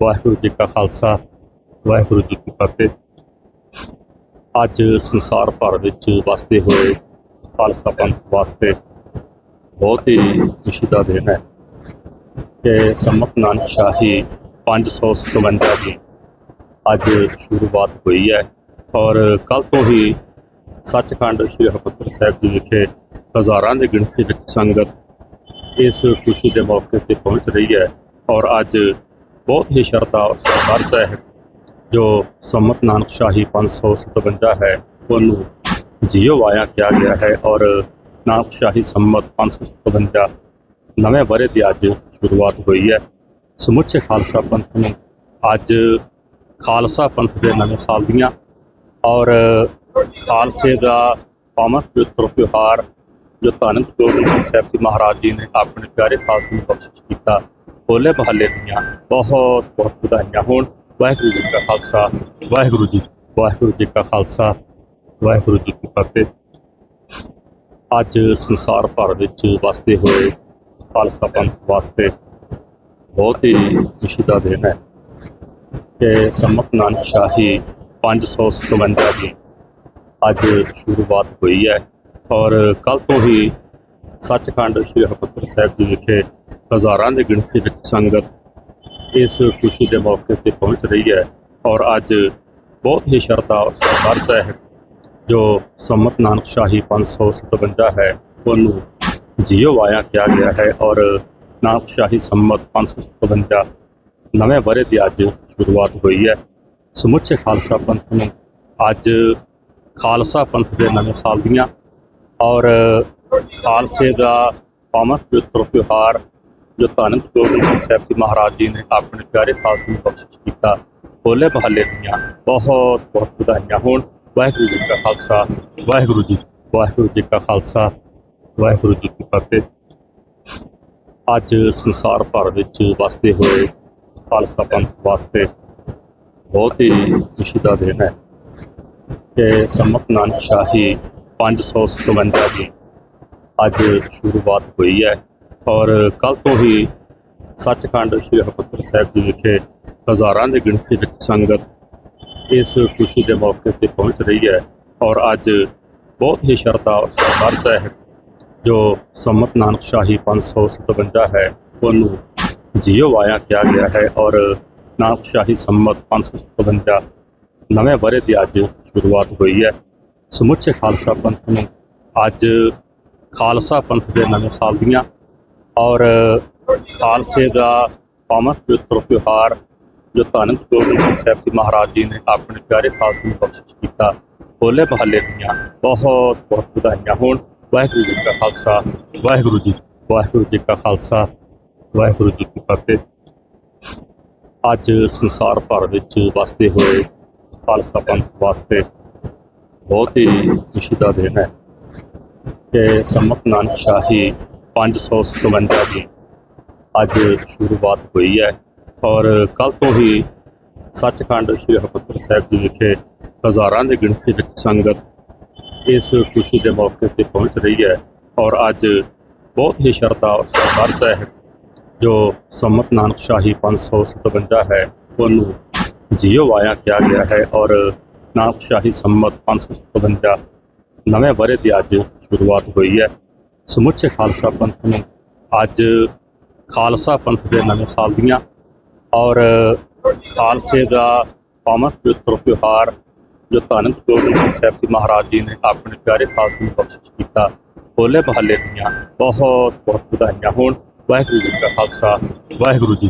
ਵਾਹਿਗੁਰੂ ਜੀ ਕਾ ਖਾਲਸਾ, ਵਾਹਿਗੁਰੂ ਜੀ ਕੀ ਫਤਿਹ। ਅੱਜ ਸੰਸਾਰ ਭਰ ਵਿੱਚ ਵਸਦੇ ਹੋਏ ਖਾਲਸਾ ਪੰਥ ਵਾਸਤੇ ਬਹੁਤ ਹੀ ਖੁਸ਼ੀ ਦਾ ਦਿਨ ਹੈ ਕਿ ਸੰਮਤ ਨਾਨਕ ਸ਼ਾਹੀ 557 ਦੀ ਅੱਜ ਸ਼ੁਰੂਆਤ ਹੋਈ ਹੈ ਔਰ ਕੱਲ ਤੋਂ ਹੀ ਸੱਚਖੰਡ ਸ੍ਰੀ ਹਰਿਮੰਦਰ ਸਾਹਿਬ ਜੀ ਵਿਖੇ ਹਜ਼ਾਰਾਂ ਦੀ ਗਿਣਤੀ ਵਿੱਚ ਸੰਗਤ ਇਸ ਖੁਸ਼ੀ ਦੇ ਮੌਕੇ ਤੇ ਪਹੁੰਚ ਰਹੀ ਹੈ ਔਰ ਅੱਜ ਬਹੁਤ ਹੀ ਸ਼ਰਧਾ ਔਰ ਸਤਿਕਾਰ ਸਹਿਤ ਜੋ ਸੰਮਤ ਨਾਨਕ ਸ਼ਾਹੀ 557 ਹੈ, ਉਹਨੂੰ ਜੀਓ ਵਾਇਆ ਕਿਹਾ ਗਿਆ ਹੈ ਔਰ ਨਾਨਕ ਸ਼ਾਹੀ ਸੰਮਤ 557 ਨਵੇਂ ਵਰੇ ਦੀ ਅੱਜ ਸ਼ੁਰੂਆਤ ਹੋਈ ਹੈ। ਸਮੁੱਚੇ ਖਾਲਸਾ ਪੰਥ ਨੂੰ ਅੱਜ ਖਾਲਸਾ ਪੰਥ ਦੇ ਨਵੇਂ ਸਾਲ ਦੀਆਂ ਔਰ ਖਾਲਸੇ ਦਾ ਪਾਵਨ ਪਵਿੱਤਰ ਤਿਉਹਾਰ ਜੋ ਧੰਨ ਗੋਬਿੰਦ ਸਿੰਘ ਸਾਹਿਬ ਜੀ ਮਹਾਰਾਜ ਜੀ ਨੇ ਆਪਣੇ ਪਿਆਰੇ ਖਾਲਸੇ ਨੂੰ ਬਖਸ਼ਿਸ਼ ਕੀਤਾ ਹੋਲੇ ਮਹੱਲੇ ਦੀਆਂ ਬਹੁਤ ਬਹੁਤ ਵਧਾਈਆਂ ਹੋਣ। ਵਾਹਿਗੁਰੂ ਜੀ ਕਾ ਖਾਲਸਾ, ਵਾਹਿਗੁਰੂ ਜੀ ਵਾਹਿਗੁਰੂ ਜੀ ਕਾ ਖਾਲਸਾ, ਵਾਹਿਗੁਰੂ ਜੀ ਕੀ ਫਤਿਹ। ਅੱਜ ਸੰਸਾਰ ਭਰ ਵਿੱਚ ਵਸਦੇ ਹੋਏ ਖਾਲਸਾ ਪੰਥ ਵਾਸਤੇ ਬਹੁਤ ਹੀ ਖੁਸ਼ੀ ਦਾ ਦਿਨ ਹੈ ਕਿ ਸੰਮਤ ਨਾਨਕ ਸ਼ਾਹੀ 557 ਦੀ ਅੱਜ ਸ਼ੁਰੂਆਤ ਹੋਈ ਹੈ। ਔਰ ਕੱਲ ਤੋਂ ਹੀ ਸੱਚਖੰਡ ਸ੍ਰੀ ਹਰਿਮੰਦਰ ਸਾਹਿਬ ਜੀ ਵਿਖੇ ਹਜ਼ਾਰਾਂ ਦੀ ਗਿਣਤੀ ਵਿੱਚ ਸੰਗਤ ਇਸ ਖੁਸ਼ੀ ਦੇ ਮੌਕੇ ਤੇ ਪਹੁੰਚ ਰਹੀ ਹੈ ਔਰ ਅੱਜ ਬਹੁਤ ਹੀ ਸ਼ਰਧਾ ਔਰ ਸਤਿਕਾਰ ਜੋ ਸੰਮਤ ਨਾਨਕ ਸ਼ਾਹੀ 557 ਹੈ, ਉਹਨੂੰ ਜੀਓ ਆਇਆ ਕਿਹਾ ਗਿਆ ਹੈ ਔਰ ਨਾਨਕ ਸ਼ਾਹੀ ਸੰਮਤ 557 ਨਵੇਂ ਵਰੇ ਦੀ ਅੱਜ ਸ਼ੁਰੂਆਤ ਹੋਈ ਹੈ। ਸਮੁੱਚੇ ਖਾਲਸਾ ਪੰਥ ਨੂੰ ਅੱਜ ਖਾਲਸਾ ਪੰਥ ਦੇ ਨਵੇਂ ਸਾਲ ਦੀਆਂ ਔਰ ਖਾਲਸੇ ਦਾ ਪਾਵਨ ਪਵਿੱਤਰ ਤਿਉਹਾਰ ਜੋ ਧੰਨ ਗੋਬਿੰਦ ਸਿੰਘ ਸਾਹਿਬ ਜੀ ਮਹਾਰਾਜ ਜੀ ਨੇ ਆਪਣੇ ਪਿਆਰੇ ਖਾਲਸੇ ਨੂੰ ਬਖਸ਼ਿਸ਼ ਕੀਤਾ, ਹੋਲੇ ਮਹੱਲੇ ਦੀਆਂ ਬਹੁਤ ਬਹੁਤ ਵਧਾਈਆਂ ਹੋਣ। ਵਾਹਿਗੁਰੂ ਜੀ ਕਾ ਖਾਲਸਾ, ਵਾਹਿਗੁਰੂ ਜੀ ਵਾਹਿਗੁਰੂ ਜੀ ਕਾ ਖਾਲਸਾ, ਵਾਹਿਗੁਰੂ ਜੀ ਕੀ ਫਤਿਹ। ਅੱਜ ਸੰਸਾਰ ਭਰ ਵਿੱਚ ਵਸਦੇ ਹੋਏ ਖਾਲਸਾ ਪੰਥ ਵਾਸਤੇ ਬਹੁਤ ਹੀ ਖੁਸ਼ੀ ਦਾ ਦਿਨ ਹੈ ਕਿ ਸੰਮਤ ਨਾਨਕ ਸ਼ਾਹੀ 557 ਦੀ ਅੱਜ ਸ਼ੁਰੂਆਤ ਹੋਈ ਹੈ। ਔਰ ਕੱਲ ਤੋਂ ਹੀ ਸੱਚਖੰਡ ਸ੍ਰੀ ਹਰਿਮੰਦਰ ਸਾਹਿਬ ਜੀ ਵਿਖੇ ਹਜ਼ਾਰਾਂ ਦੀ ਗਿਣਤੀ ਵਿੱਚ ਸੰਗਤ ਇਸ ਖੁਸ਼ੀ ਦੇ ਮੌਕੇ ਤੇ ਪਹੁੰਚ ਰਹੀ ਹੈ ਔਰ ਅੱਜ ਬਹੁਤ ਹੀ ਸ਼ਰਧਾ ਸਰਦਾਰ ਸਾਹਿਬ ਜੋ ਸੰਮਤ ਨਾਨਕ ਸ਼ਾਹੀ 557 ਹੈ, ਉਹਨੂੰ ਜੀਓ ਆਇਆ ਕਿਹਾ ਗਿਆ ਹੈ ਔਰ ਨਾਨਕ ਸ਼ਾਹੀ ਸੰਮਤ 557 ਨਵੇਂ ਵਰੇ ਦੀ ਅੱਜ ਸ਼ੁਰੂਆਤ ਹੋਈ ਹੈ। ਸਮੁੱਚੇ ਖਾਲਸਾ ਪੰਥ ਨੂੰ ਅੱਜ ਖਾਲਸਾ ਪੰਥ ਦੇ ਨਵੇਂ ਸਾਲ ਦੀਆਂ ਔਰ ਖਾਲਸੇ ਦਾ ਪਾਵਨ ਪਵਿੱਤਰ ਤਿਉਹਾਰ ਜੋ ਧੰਨ ਗੋਬਿੰਦ ਸਿੰਘ ਸਾਹਿਬ ਜੀ ਮਹਾਰਾਜ ਜੀ ਨੇ ਆਪਣੇ ਪਿਆਰੇ ਖਾਲਸੇ ਨੂੰ ਬਖਸ਼ਿਸ਼ ਕੀਤਾ, ਹੋਲੇ ਮਹੱਲੇ ਦੀਆਂ ਬਹੁਤ ਬਹੁਤ ਵਧਾਈਆਂ ਹੋਣ। ਵਾਹਿਗੁਰੂ ਜੀ ਕਾ ਖਾਲਸਾ, ਵਾਹਿਗੁਰੂ ਜੀ ਵਾਹਿਗੁਰੂ ਜੀ ਕਾ ਖਾਲਸਾ, ਵਾਹਿਗੁਰੂ ਜੀ ਕੀ ਫਤਿਹ। ਅੱਜ ਸੰਸਾਰ ਭਰ ਵਿੱਚ ਵਸਦੇ ਹੋਏ ਖਾਲਸਾ ਪੰਥ ਵਾਸਤੇ ਬਹੁਤ ਹੀ ਖੁਸ਼ੀ ਦਾ ਦਿਨ ਹੈ ਕਿ ਸੰਮਤ ਨਾਨਕ ਸ਼ਾਹੀ 557 ਦੀ ਅੱਜ ਸ਼ੁਰੂਆਤ ਹੋਈ ਹੈ। ਔਰ ਕੱਲ ਤੋਂ ਹੀ ਸੱਚਖੰਡ ਸ੍ਰੀ ਹਰਿਮੰਦਰ ਸਾਹਿਬ ਜੀ ਵਿਖੇ ਹਜ਼ਾਰਾਂ ਦੀ ਗਿਣਤੀ ਵਿੱਚ ਸੰਗਤ ਇਸ ਖੁਸ਼ੀ ਦੇ ਮੌਕੇ ਤੇ ਪਹੁੰਚ ਰਹੀ ਹੈ। ਔਰ ਅੱਜ ਬਹੁਤ ਹੀ ਸ਼ਰਧਾ ਔਰ ਸਤਿਕਾਰ ਸਹਿਤ ਜੋ ਸੰਮਤ ਨਾਨਕ ਸ਼ਾਹੀ 557 ਹੈ, ਉਹਨੂੰ ਜੀਓ ਆਇਆ ਕਿਹਾ ਗਿਆ ਹੈ ਔਰ ਨਾਨਕ ਸ਼ਾਹੀ ਸੰਮਤ 557 ਨਵੇਂ ਵਰੇ ਦੀ ਅੱਜ ਸ਼ੁਰੂਆਤ ਹੋਈ ਹੈ। ਸਮੁੱਚੇ ਖਾਲਸਾ ਪੰਥ ਨੂੰ ਅੱਜ ਖਾਲਸਾ ਪੰਥ ਦੇ ਨਵੇਂ ਸਾਲ ਦੀਆਂ ਔਰ ਖਾਲਸੇ ਦਾ ਪਾਵਨ ਪਵਿੱਤਰ ਤਿਉਹਾਰ ਜੋ ਧੰਨ ਗੋਬਿੰਦ ਸਿੰਘ ਸਾਹਿਬ ਜੀ ਮਹਾਰਾਜ ਜੀ ਨੇ ਆਪਣੇ ਪਿਆਰੇ ਖਾਲਸੇ ਨੂੰ ਬਖਸ਼ਿਸ਼ ਕੀਤਾ, ਹੋਲੇ ਮਹੱਲੇ ਦੀਆਂ ਬਹੁਤ ਬਹੁਤ ਵਧਾਈਆਂ ਹੋਣ। ਵਾਹਿਗੁਰੂ ਜੀ ਕਾ ਖਾਲਸਾ, ਵਾਹਿਗੁਰੂ ਜੀ